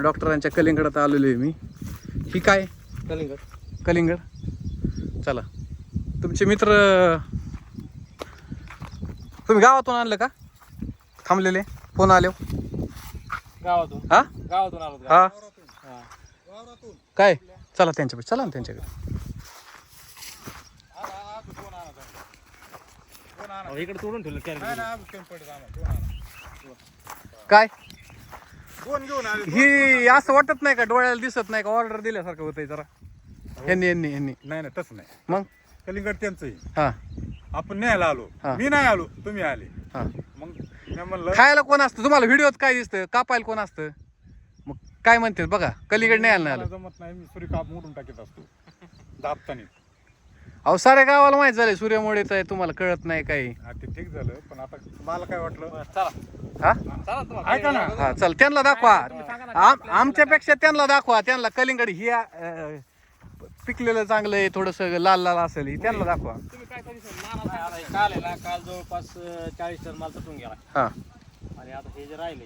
डॉक्टरांच्या कलिंगडात आलेलो आहे मी. ही काय? कलिंगड. कलिंगड? चला. तुमचे मित्र तुम्ही गावातून आणलं का? थांबलेले? फोन आले गावातून. हा? गावातून आलो हा. हा. काय? चला त्यांच्याकडे चला ना त्यांच्याकडे. इकडे तोडून ठेवलं काय? दोन घेऊन आले ही असं वाटत नाही का डोळ्याला दिसत नाही का? ऑर्डर दिल्यासारखं होतंय जरा. यांनी यांनी यांनी नाही नाही तसं नाही. मग? कलिंगड त्यांचं आहे. हा. आपण न्यायला आलो. हा. मी नाही आलो तुम्ही आले. हा. मग मी म्हणलं खायला कोण असतं? तुम्हाला व्हिडिओत काय दिसतं? कापायला कोण असतं? मग काय म्हणते बघा कलिंगड नाही आलं. नाही आलं जमत नाही मी सुरी काप मोडून टाकीत असतो. दाबतानी अहो साऱ्या गावाला माहीत झाले सूर्यमुळेच आहे तुम्हाला कळत नाही काही. हा ते ठीक झालं पण आता मला काय वाटलं? चला. हा? चला तुम्हाला. ऐका ना. हा चल त्यांना दाखवा. आम- आमच्यापेक्षा त्यांना दाखवा. त्यांना कलिंगड ही अं, पिकलेलं चांगलं आहे थोडस लाल लाल असेल ही त्यांना दाखवा. हे काल आहे ना काल जवळपास अं, चाळीस टन माल तटून गेला. हा. आणि आता हे जे राहिले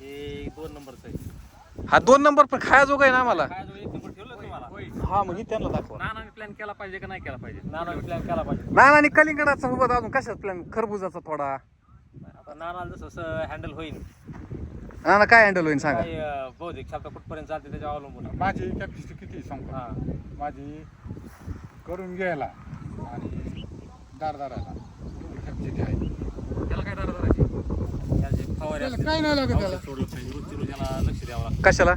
हे दोन नंबरचं आहे. हा दोन नंबर पण खायचो काय ना आम्हाला. काय एक नंबर हा मग ही त्यांना दाखवा. नानाने प्लॅन केला पाहिजे का नाही केला पाहिजे? नानाने प्लॅन केला पाहिजे. नाही आणि कलिंगडाचा सोबत अजून कशाच प्लॅन खरबुजाचा थोडा. आता नानाला जसं हँडल होईल ना ना काय हँडल होईल सांगा. अं, बहुतेक शब्द कुठपर्यंत चालते त्याच्यावर अवलंबून. आहे. माझी कॅपॅसिटी किती आहे सांगतो हा. माझी करून घ्यायला आणि दारदाराला. कॅपॅसिटी आहे. त्याला काय दारा धरायची त्याचे फवारे असतील. काय नाही लागत औषध सोडलं पाहिजे. रोजची रोज याला लक्ष द्यावं लागतं. कशाला?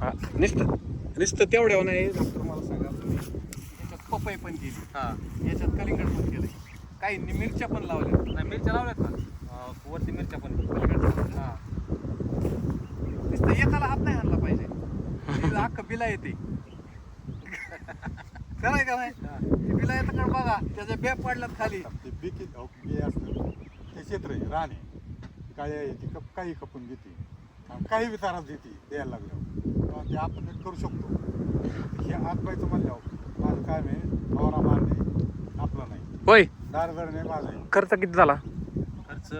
हा नुसतं. नुसतं तेवढ्या नाही. डॉक्टर मला सांगा तुम्ही याच्यात पपई पण केली. हा. याच्यात कलिंगड पण केलंय. काही मिरच्या पण लावल्या. नाही मिरच्या लावल्यात ना? वरती मिरच्या पण. हा. नुसतं एकाला हात नाही आणला पाहिजे. अख्खं बिला येते. खरंय का नाही? ती बिला येतं का बघा त्याच्या बॅग पडल्यात खाली. ते बी किती अहो, बी असतं. ते क्षेत्र आहे राणे काय कप काही खपून घेते. काही बी त्रास देते द्यायला लागल्यावर. तेव्हा ते आपण नीट करू शकतो. हे आतबाईचं म्हणल्यावर माझं काय आहे फवारा मारणे आपलं नाही. होय. दारदार नाही माझं आहे. खर्च किती झाला? खर्च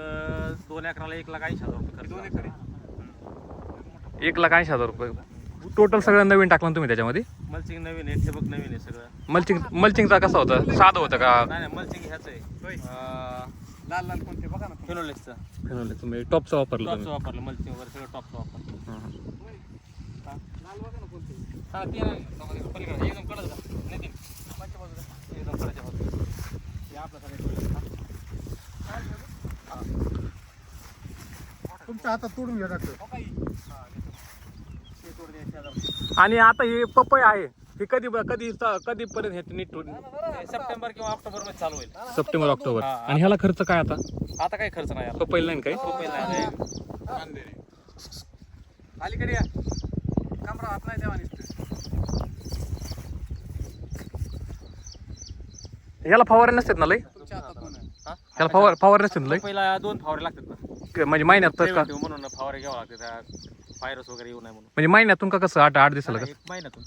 दोन एकराला एक लाख ऐंशी हजार रुपये खर्च दोन एकर एक लाख ऐंशी हजार रुपये. टोटल सगळं नवीन टाकलं ना तुम्ही त्याच्यामध्ये? मल्चिंग नवीन आहे ठिबक नवीन आहे सगळं. मल्चिंग मल्चिंगचा कसा होता? साधं होतं का? नाही नाही मल्चिंग ह्याच आहे. लाल लाल कोणते? बघा ना फिनोलेक्सचं तुम्ही टॉपचं वापरलं टॉपचं वापरलं मल्चिंग वगैरे सगळं टॉपचं वापरलं. लाल बघा ना कोणते? हा ते नाही नको, पलीकडे. एकदम कडक जा. नितीन मागच्या बाजूला एकदम कडच्या बाजूला. हे आपलं सगळं तुमच्या हातात तोडून घ्या डॉक्टर आणि आता हे पपई आहे. हे कधी कधी कधी पर्यंत हे नीट? सप्टेंबर किंवा ऑक्टोबरमध्ये चालू होईल. September October. हा. आणि ह्याला खर्च काय आता? आता काही खर्च नाही आला पपईला नाही काय? रुपये नाही अलीकडे या. कमरा हात नाही देवा याला फवारे नसतात ना लय हा? ह्याला फवार फवारे नसतात ना लय पहिला दोन फवारे लागतात ना. म्हणजे महिन्यात तर का? म्हणून फवारे घ्यावं लागते व्हायरस वगैरे येऊ नये म्हणून. म्हणजे महिन्यातून का कसं? आठ आठ दिवसाला एक महिन्यातून.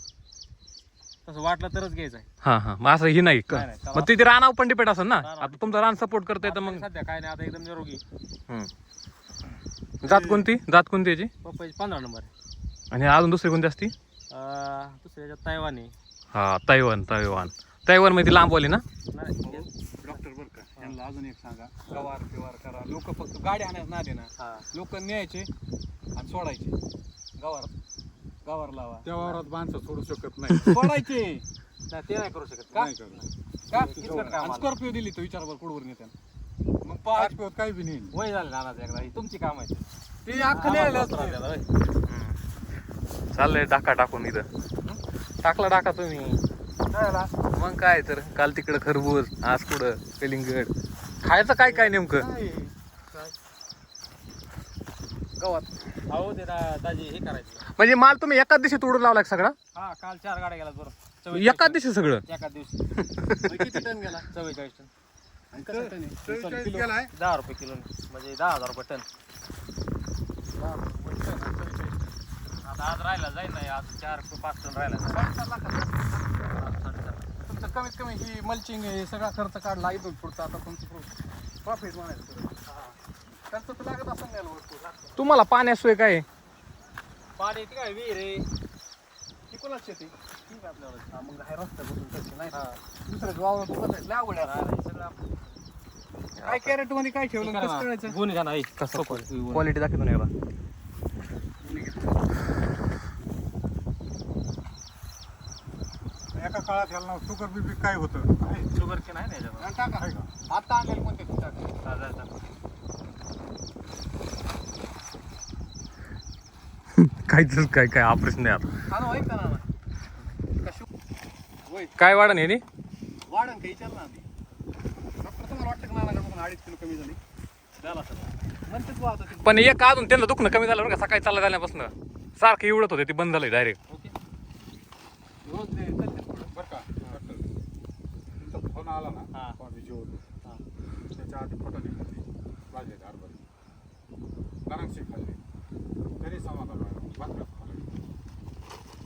तसं वाटलं तरच घ्यायचं आहे. हा हा. मग असं ही नाही. का नाही, नाही. मग तिथे रानावर पण डिपेंड असेल ना? रानावर. आता तुमचं रान सपोर्ट करताय तर मग सध्या काय नाही आता एकदम निरोगी. हम्म. जात कोणती? जात कोणती याची? पप्पाची पंधरा नंबर आहे. आणि अजून दुसरी कोणती असती? अं, दुसऱ्या याच्यात तैवान. आहे हा तैवान तैवान. तैवानमध्ये लांबवाली ना? नाही, डॉक्टर बरं का यांना अजून एक सांगा. गवार बिवार करा. लोक फक्त गाडी आणायचं ना. हा. लोक न्यायचे आणि सोडायचे. गवार. गवार लावा. त्या वावरात माणसं सोडू शकत नाही. सोडायचे. नाही, ते नाही करू शकत. का? नाही करत. का? किचकट काम आलं. स्कॉर्पिओ दिली तो विचार बरं कुडवर नेत्यानं. मग पाच पाच पिवत काही बी नाही. वय झालं नानाचं एकदा. ही तुमची काम आहे ते अख्खं न्यायला चाललंय डाका टाकून इथं. टाकला डाका तुम्ही. मग काय तर काल तिकडं खरबूज आज कुठं कलिंगड. खायचं काय काय नेमकं? गवात. अहो ते दा- दाजी हे करायचं. म्हणजे माल तुम्ही एकाच दिवशी तोडून लावला का सगळा? हा काल चार गाड्या गेला बरं एकाच दिवशी सगळं? एकाच दिवशी. किती टन गेला? चव्वेचाळीस टन. चव्वेचाळीस गेलाय. दहा रुपये किलो म्हणजे दहा हजार रुपये टन. आता आज राहिला जाईल नाही आज चार पाच टन राहिला. तुमचं कमीत कमी ही मल्चिंग हे सगळा खर्च काढला इथून पुढचा आता तुमचं प्रॉफिट म्हणायचं. खर्च तर लागत असं नाही तुम्हाला पाण्याशिवाय काय आहे? पाणी ती काय विहीर आहे ती कोणाच शेती ठीक आहे आपल्याला हा, मग हा रस्ता बसून तशी नाही हा लय आहे. सगळं. काय कॅरेटमध्ये काय ठेवलं कसं ना. कळायचं गुण घ्या ना हे. कसं गुण. क्वालिटी दाखवतो ना एका काळात ह्याला शुगर बीपी काय होतं आहे शुगरची नाही ना याच्यावर. आणि टाका आता आणलेलं कोणते ते टाका. काहीच काय काय ऑपरेशन नाही आता. हा काय वाढन हे? वाढन काही विचार ना तुम्हाला वाटतं का अडीच किलो कमी झाली? पण एक अजून त्यांना दुखणं कमी झालं बरं का सकाळी चालला झाल्यापासून सारखं एवढत होते ते बंद झालंय डायरेक्ट फोन आला ना. त्याच्या आधी भाजले नारायणशी खाल्ली तरी समाधान. भाकरच खाल्ली.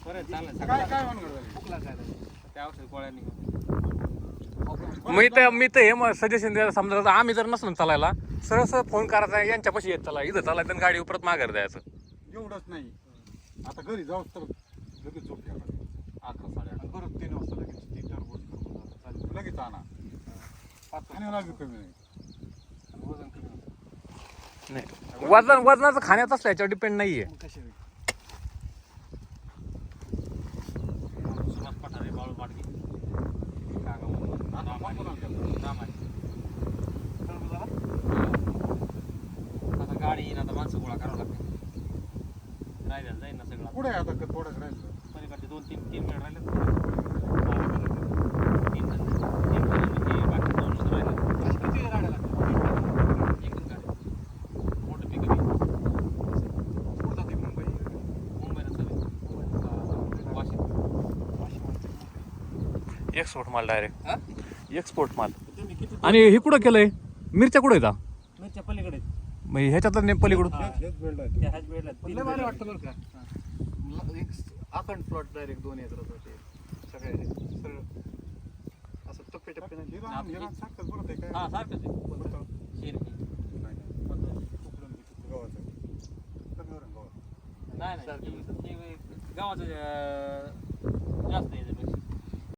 बरं चालेल काय काय म्हणून झाली? त्या औषध गोळ्यांनी मी तर मी तर हे सजेशन द्यायला समजा आता आम्ही जर नसलो ना चालायला सरळ सरळ फोन करायचा यांच्यापाशी येत चला इथं चालायचं आणि गाडी परत माघार द्यायचं एवढंच नाही आता घरी जाऊस तर लगेच झोप घ्या अकरा साडे अकरा परत तीन वाजता लगेच ती टरबूज करून जातं. चालेल. लगेच आणा खाण्याला बी कमी नाही वजन कमी. नाही. वजन वजनाचं खाण्यात असलं याच्यावर डिपेंड नाहीये. म्हणून. आता गाडी येईन आता माणसं गोळा करावं लागते जाईन ना सगळं. पुढे आता? थोडंच राहिलं. दोन तीन तीन मिनिट राहिले तीन जण. तीन जण म्हणजे बाकी दोन जण राहिले किती गाड्या लागतात? एकच गाडी मोठं पिकअप आहे कुठं जाते मुंबई मुंबईला सगळे वाशिम एक्सपोर्ट माल डायरेक्ट हा? एक्सपोर्ट माल. आणि हे कुठं केलंय? मिरच्या कुठं येतात मिरच्या पलीकडे. मग ह्याच्यातलं ने पलीकडून. हा. अखंड प्लॉट डायरेक्ट दोन एकरात होते. सगळे सरळ. असं टप्पे टप्पे नाही. सारखंच बोलत आहे काय? सारखंच गावाचं जास्त आहे.